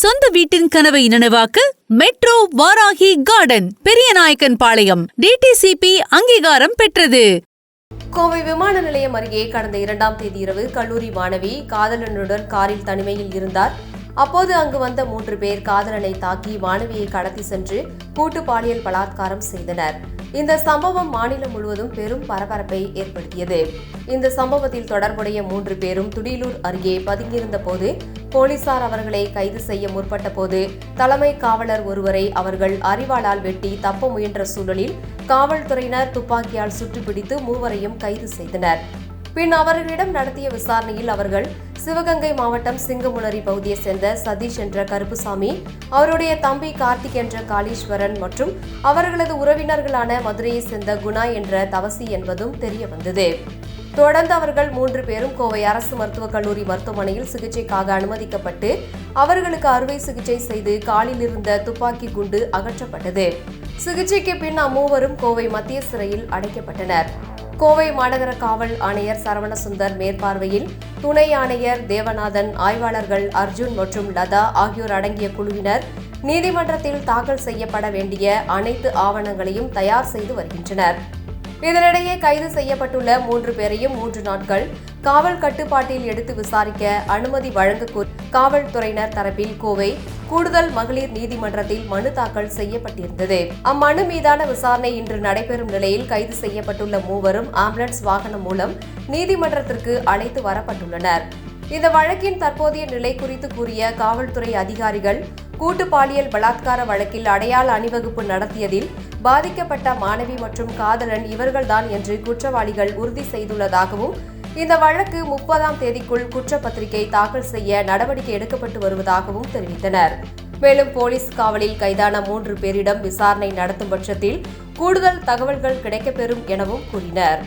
சொந்த வீட்டின் கனவை நனவாக்க metro Varahi garden Periyanaickenpalayam DTCP அங்கீகாரம் பெற்றது. கோவை விமான நிலையம் அருகே கடந்த இரண்டாம் தேதி இரவு கல்லூரி மாணவி காதலனுடன் காரில் தனிமையில் இருந்தார். அப்போது அங்கு வந்த மூன்று பேர் காதலனை தாக்கி மாணவியை கடத்தி சென்று கூட்டு பாலியல் பலாத்காரம் செய்தனர். இந்த சம்பவம் மாநிலம் முழுவதும் பெரும் பரபரப்பை ஏற்படுத்தியது. இந்த சம்பவத்தில் தொடர்புடைய மூன்று பேரும் துடிலூர் அருகே பதுங்கியிருந்த போது போலீசார் அவர்களை கைது செய்ய முற்பட்ட போது தலைமை காவலர் ஒருவரை அவர்கள் அறிவாளால் வெட்டி தப்ப முயன்ற சூழலில் காவல்துறையினர் துப்பாக்கியால் சுட்டுப்பிடித்து மூவரையும் கைது செய்தனர். பின் அவர்களிடம் நடத்திய விசாரணையில் அவர்கள் சிவகங்கை மாவட்டம் சிங்கமுனரி பகுதியைச் சேர்ந்த சதீஷ் என்ற கருப்புசாமி அவருடைய தம்பி கார்த்திக் என்ற காளீஸ்வரன் மற்றும் அவர்களது உறவினர்களான மதுரையைச் சேர்ந்த குணா என்ற தவசி என்பதும் தெரிய வந்தது தொடர்ந்து அவர்கள் மூன்று பேரும் கோவை அரசு மருத்துவக் கல்லூரி மருத்துவமனையில் சிகிச்சைக்காக அனுமதிக்கப்பட்டு அவர்களுக்கு அறுவை சிகிச்சை செய்து காலில் இருந்த துப்பாக்கி குண்டு அகற்றப்பட்டது. சிகிச்சைக்கு பின் அம்மூவரும் கோவை மத்திய சிறையில் அடைக்கப்பட்டனர். கோவை மாநகர காவல் ஆணையர் சரவணசுந்தர் மேற்பார்வையில் துணை ஆணையர் தேவநாதன் ஆய்வாளர்கள் அர்ஜுன் மற்றும் லதா ஆகியோர் அடங்கிய குழுவினர் நீதிமன்றத்தில் தாக்கல் செய்யப்பட வேண்டிய அனைத்து ஆவணங்களையும் தயார் செய்து வருகின்றனர். இதனிடையே கைது செய்யப்பட்டுள்ள மூன்று பேரையும் மூன்று நாட்கள் காவல் கட்டுப்பாட்டில் எடுத்து விசாரிக்க அனுமதி வழங்க காவல்துறையினர் தரப்பில் கோவை கூடுதல் மகளிர் நீதிமன்றத்தில் மனு தாக்கல் செய்யப்பட்டிருந்தது. அம்மனு மீதான விசாரணை இன்று நடைபெறும் நிலையில் கைது செய்யப்பட்டுள்ள மூவரும் ஆம்புலன்ஸ் வாகனம் மூலம் நீதிமன்றத்திற்கு அழைத்து வரப்பட்டுள்ளனர். இந்த வழக்கின் தற்போதைய நிலை குறித்து கூறிய காவல்துறை அதிகாரிகள் கூட்டு பாலியல் பலாத்கார வழக்கில் அடையாள அணிவகுப்பு நடத்தியதில் பாதிக்கப்பட்ட மாணவி மற்றும் காதலன் இவர்கள்தான் என்று குற்றவாளிகள் உறுதி செய்துள்ளதாகவும் இந்த வழக்கு முப்பதாம் தேதிக்குள் குற்றப்பத்திரிகை தாக்கல் செய்ய நடவடிக்கை எடுக்கப்பட்டு வருவதாகவும் தெரிவித்தனர். மேலும் போலீஸ் காவலில் கைதான மூன்று பேரிடம் விசாரணை நடத்தும் பட்சத்தில் கூடுதல் தகவல்கள் கிடைக்கப்பெறும் எனவும் கூறினர்.